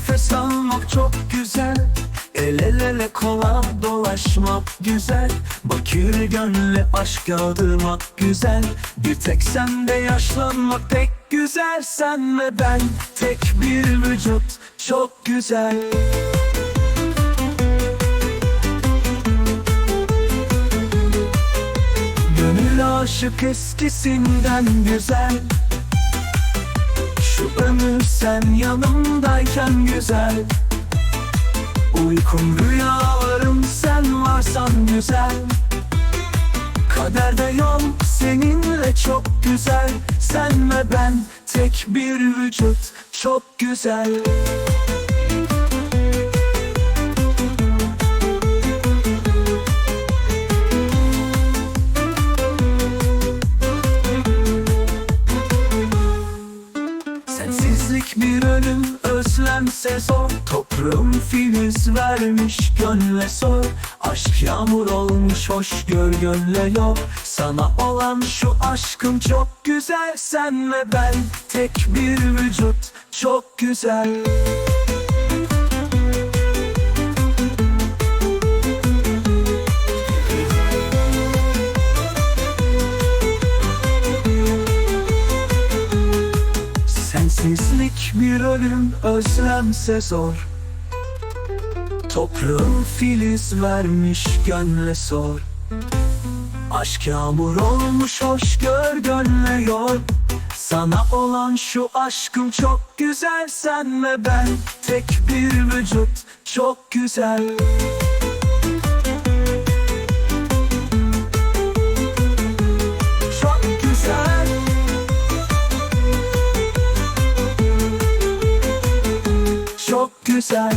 nefes almak çok güzel. El ele kola dolaşmak güzel. Bakır gönle aşk yağdırmak güzel. Bir tek sende yaşlanmak pek güzel. Sen ve ben tek bir vücut çok güzel. Gönül aşık eskisinden güzel Şu ömür sen yanımdayken güzel. Uykum rüyalarım sen varsan güzel. Kaderde yol seninle çok güzel. Sen ve ben tek bir vücut çok güzel özlemse zor. Toprağım filiz vermiş gönle sor. Aşk yağmur olmuş hoş gör gönle yok Sana olan şu aşkım çok güzel. Sen ve ben tek bir vücut çok güzel bir ölüm özlemse zor. Toprağın filiz vermiş gönle sor. Aşk yağmur olmuş hoş gör gönle yor. Sana olan şu aşkım çok güzel Sen ve ben. Tek bir vücut çok güzel Çok güzel